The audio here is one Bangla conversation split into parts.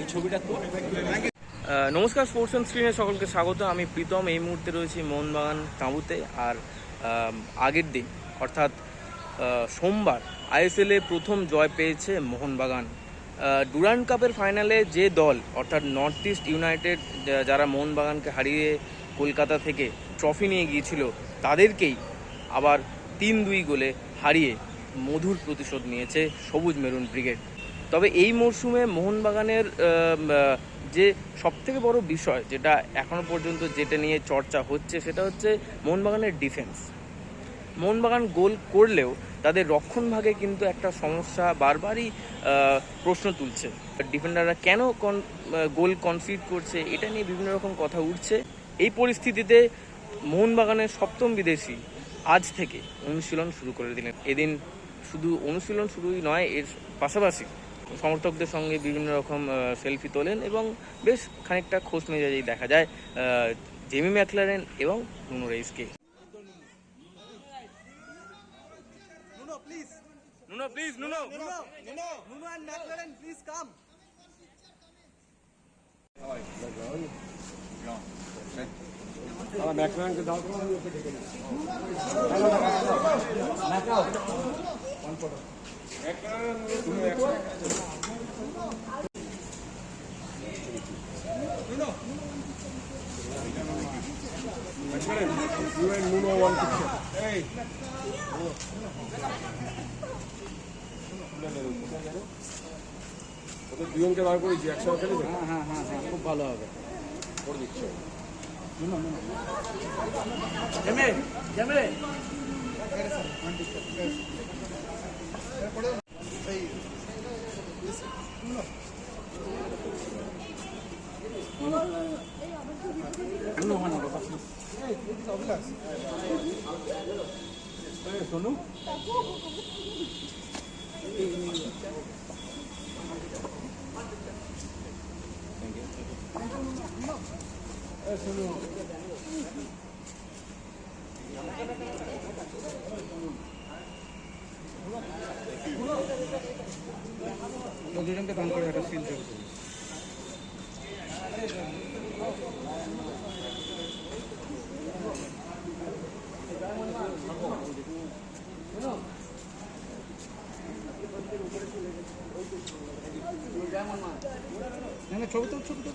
এই ছবিটা তো নমস্কার স্পোর্টস অন স্ক্রিনে সকলকে স্বাগত। আমি প্রীতম। এই মুহূর্তে রয়েছি মোহনবাগান তাঁবুতে আর আগের দিন, অর্থাৎ সোমবার, আইএসএলে প্রথম জয় পেয়েছে মোহনবাগান। ডুরান্ড কাপের ফাইনালে যে দল, অর্থাৎ নর্থ ইস্ট ইউনাইটেড যারা মোহনবাগানকে হারিয়ে কলকাতা থেকে ট্রফি নিয়ে গিয়েছিল, তাদেরকেই আবার তিন দুই গোলে হারিয়ে মধুর প্রতিশোধ নিয়েছে সবুজ মেরুন ব্রিগেড। তবে এই মরশুমে মোহনবাগানের যে সবথেকে বড় বিষয় যেটা এখনও পর্যন্ত যেটা নিয়ে চর্চা হচ্ছে সেটা হচ্ছে মোহনবাগানের ডিফেন্স মোহনবাগান গোল করলেও তাদের রক্ষণভাগে কিন্তু একটা সমস্যা বারবারই প্রশ্ন তুলছে। ডিফেন্ডাররা কেন কন- গোল কনসিড করছে এটা নিয়ে বিভিন্ন রকম কথা উঠছে। এই পরিস্থিতিতে মোহনবাগানের সপ্তম বিদেশি আজ থেকে অনুশীলন শুরু করে দিলেন। এদিন শুধু অনুশীলন শুরুই নয়, এর পাশাপাশি সমর্থকদের সঙ্গে বিভিন্ন রকম সেলফি তোলেন এবং বেশ খানিকটা খোঁজ মেজাজেই দেখা যায় জেমি ম্যাকলারেন এবং Nuno রেইসকে Nuno please Nuno please Nuno Nuno Nuno Nuno and McLaren please come You and Nuno one picture. Hey. ওদের দুজনকে বার করেছি একসঙ্গে খেলেছে হ্যাঁ হ্যাঁ হ্যাঁ খুব ভালো হবে করে দিচ্ছে preguntas? ¿Ustedes no? Eso no. না ছবি তো ছবি তো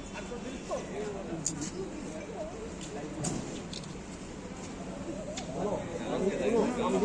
আমি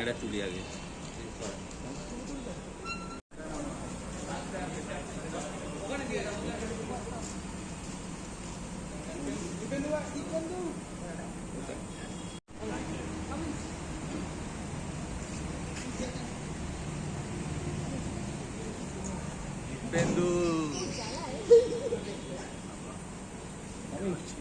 এটা তুলি আগে পেন্দু